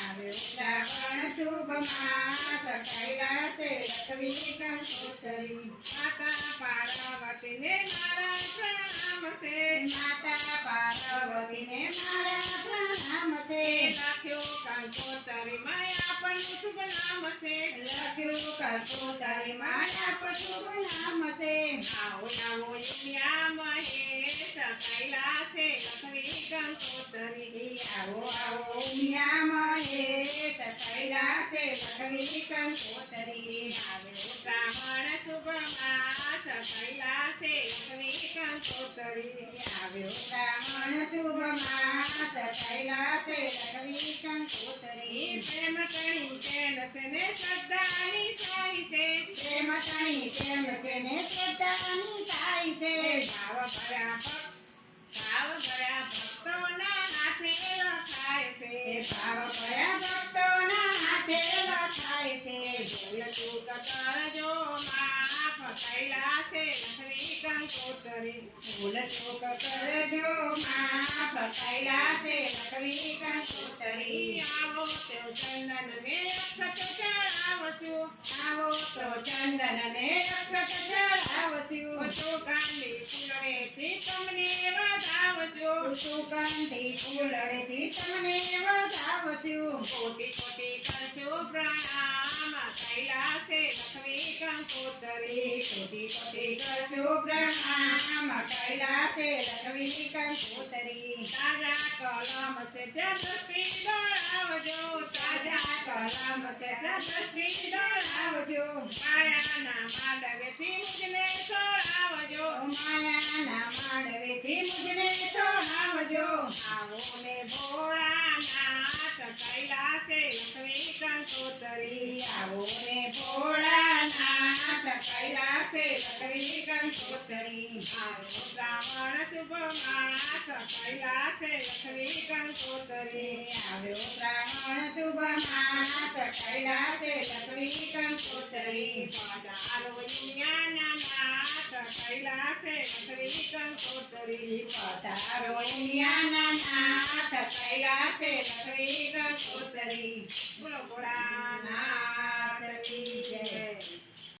આવ્યો શ્રાવણ શુભ પ્રણામ છે પ્રણામ છે રાખ્યો કંકોતરીમાં આપણું શુભ નામ આવો આવો ઉમિયા મહેશ કૈલાસે લખવી કંકોતરી આવે બ્રાહ્મણ શુભ માસ કૈલાસે લખવી કંકોતરી આવે બ્રાહ્મણ શુભ માસ કૈલાસે લખવી કંકોતરી પ્રેમ તણી તેમ તેને શ્રદ્ધાની સાઈ છે પ્રેમ તણી તેમ તેને શ્રદ્ધાની થાય છે, ભાવ ભર્યા સુગંધી ફૂલડેથી તમને વધાવશું કોટી કોટી કરજો પ્રણામ કૈલાસે લક્ષ્મી કંકોતરી કોટી કોટી કરજો પ્રણામ કૈલાસે કંકોતરી તાજા કલમ છે દ્રષ્ટિ દોડાવજો તાજા કલમ છે દ્રષ્ટિ દોડાવજો માયાના માંડવેથી મુજને છોડાવજો માયાના માંડવેથી મુજને આવો ને ભોળાનાથ કૈલાસે લક્ષ્મી કંકોતરી આવો ને ભોળાનાથ કૈલાસે લખવી કંકોતરી આવો શ્રાવણ શુભ માસ કૈલાસે લખવી કંકોતરી આવ્યો શ્રાવણ શુભ માસ કૈલાસે લખવી કંકોતરી પધારો ઈયાના નાથ કૈલાસે બોલો ભોળાનાથ જય